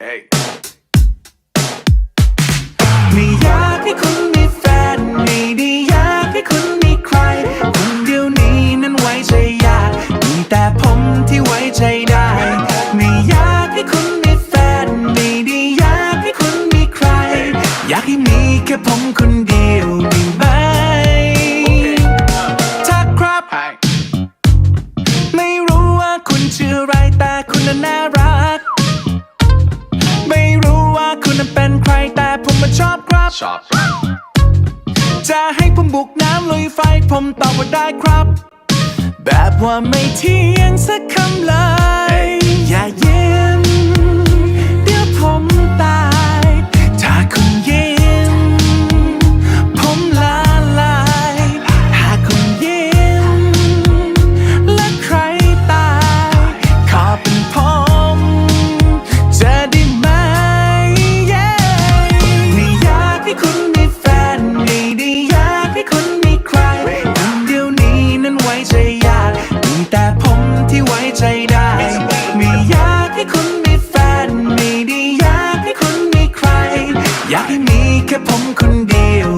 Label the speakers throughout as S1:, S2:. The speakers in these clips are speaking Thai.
S1: Hey.
S2: ไม่อยากให้คุณมีแฟนไม่ได้อยากให้คุณมีใคร คนเดียวนี้นั้นไว้ใจยากมีแต่ผมที่ไว้ใจได้ ไม่อยากให้คุณมีแฟนไม่ได้อยากให้คุณมีใคร อยากให้มีแค่ผมคนเดียวได้ไหมถ้าครับ
S1: Hi.
S2: ไม่รู้ว่าคุณชื่ออะไร ชอบครับ
S1: Shop.
S2: จะให้ผมบุกน้ำลุยไฟผมตอบว่าได้ครับ แบบว่าไม่เที่ยงสักคำเลยอย่าเย็ ไม่อยากให้คุณมีแฟน ไม่ได้อยากให้คุณมีใคร อยากให้มีแค่ผมคนเดียว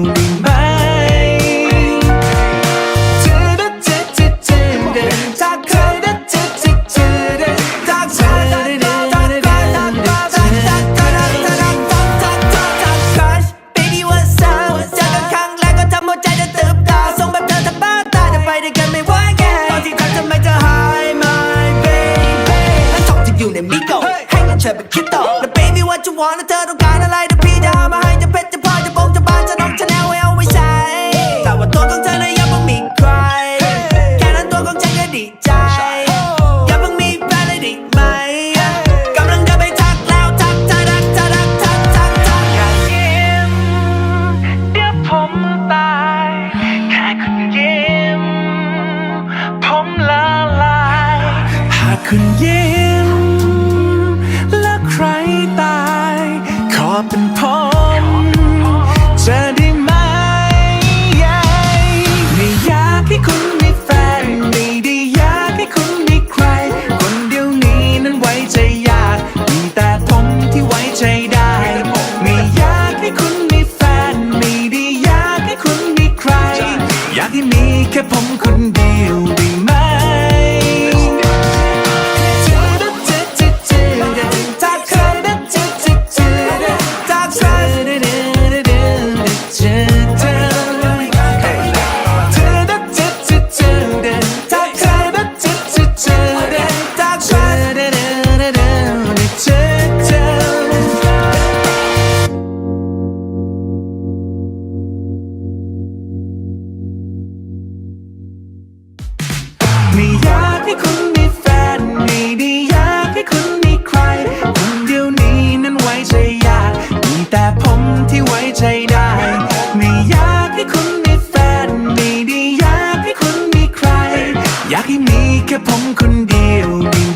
S3: เงินเธอแล้ว baby what you want เธอต้องการอะไรเดี๋ยวพี่จะหามาให้จะเพชรจะพลอยจะบงจะบานจะน้องจะแนวไว้เอาไว้ใช้แต่ว่าตัวของเธอน่ะยังไม่มีใคร แค่นั้นตัวของฉันก็ดีใจ อย่าเพิ่งมีแฟนเลยได้ไหมกำลังจะไปทักแล้วทักทักทักทักทักทักทัก
S2: อย่ายิ้มเดี๋ยวผมตายแค่คุณยิ้มผมละลายหากคุณยิ้ม แค่ผมคนเดียวดี